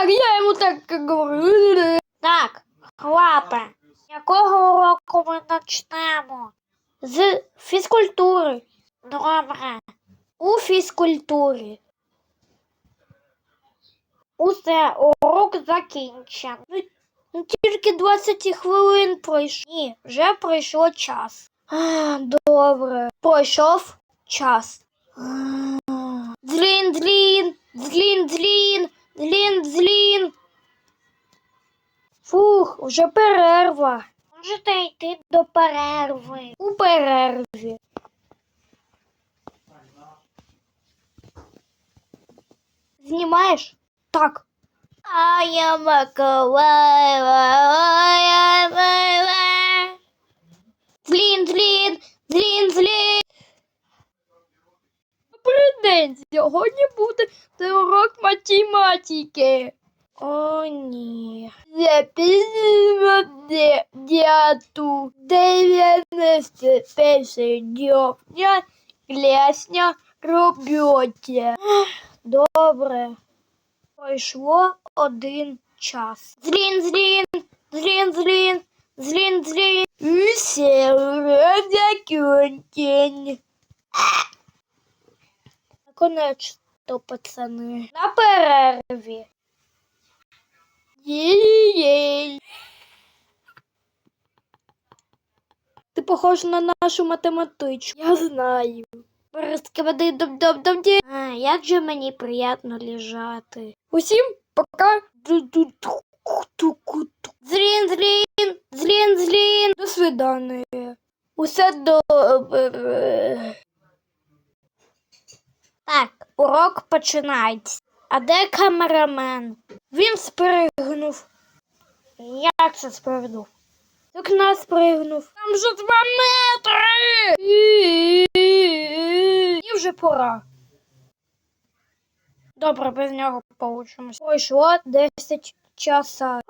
так, я йому так говорю. Так, хлопе, якого уроку ми почнемо? З фізкультури. Добре. У фізкультурі. Усе, урок закінчен. Ну, ну, тільки 20 хвилин пройшло. Ні, вже пройшло час. А, добре. Пройшов час. Дзвін, дзвін, дзвін, Вже перерва. Можете йти до перерви. У перерві. Знімаєш? Так. А я Миколаєва. Злін, злін, злін, злін. Добрий день. Сьогодні буде урок математики. О, ні. Записуємо де- дату 91 дня класна робота. Добре. Пройшло один час. Злін, злін, злін, злін, злін, злін. Усе урок закончен. Наконець-то, пацани. На перерві. Ти похож на нашу математичку. Я знаю. Розкивади дом дом дом ді. А, як же мені приємно лежати. Усім пока. Злін, злін, злін, злін. До свидання. Усе добре. Так, урок починається. А де камерамен? Він спригнув. Як це спригнув? З окна спригнув. Там же два метри. І вже пора. Добре, без нього получимось. Пройшло 10 часа.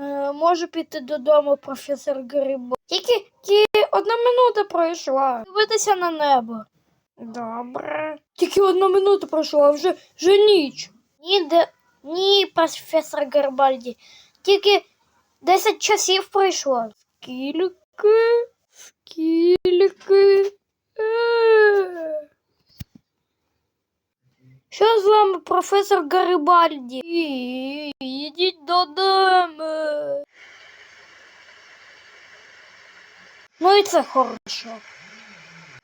Е, Можу піти додому, професор Грибо. Тільки одна минута пройшла. Дивитися на небо. Добре. Тільки одна минута пройшла, а вже, вже ніч. Ні, де... Ні, професор Гарбальді. Тільки 10 часів пройшло. Скільки? Скільки? Е. Що з вами, професор Гарибальді? І- Ідіть додому. Ну і це хорошо.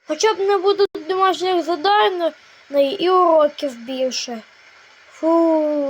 Хоча б не будуть домашніх завдань і уроків більше. Фу.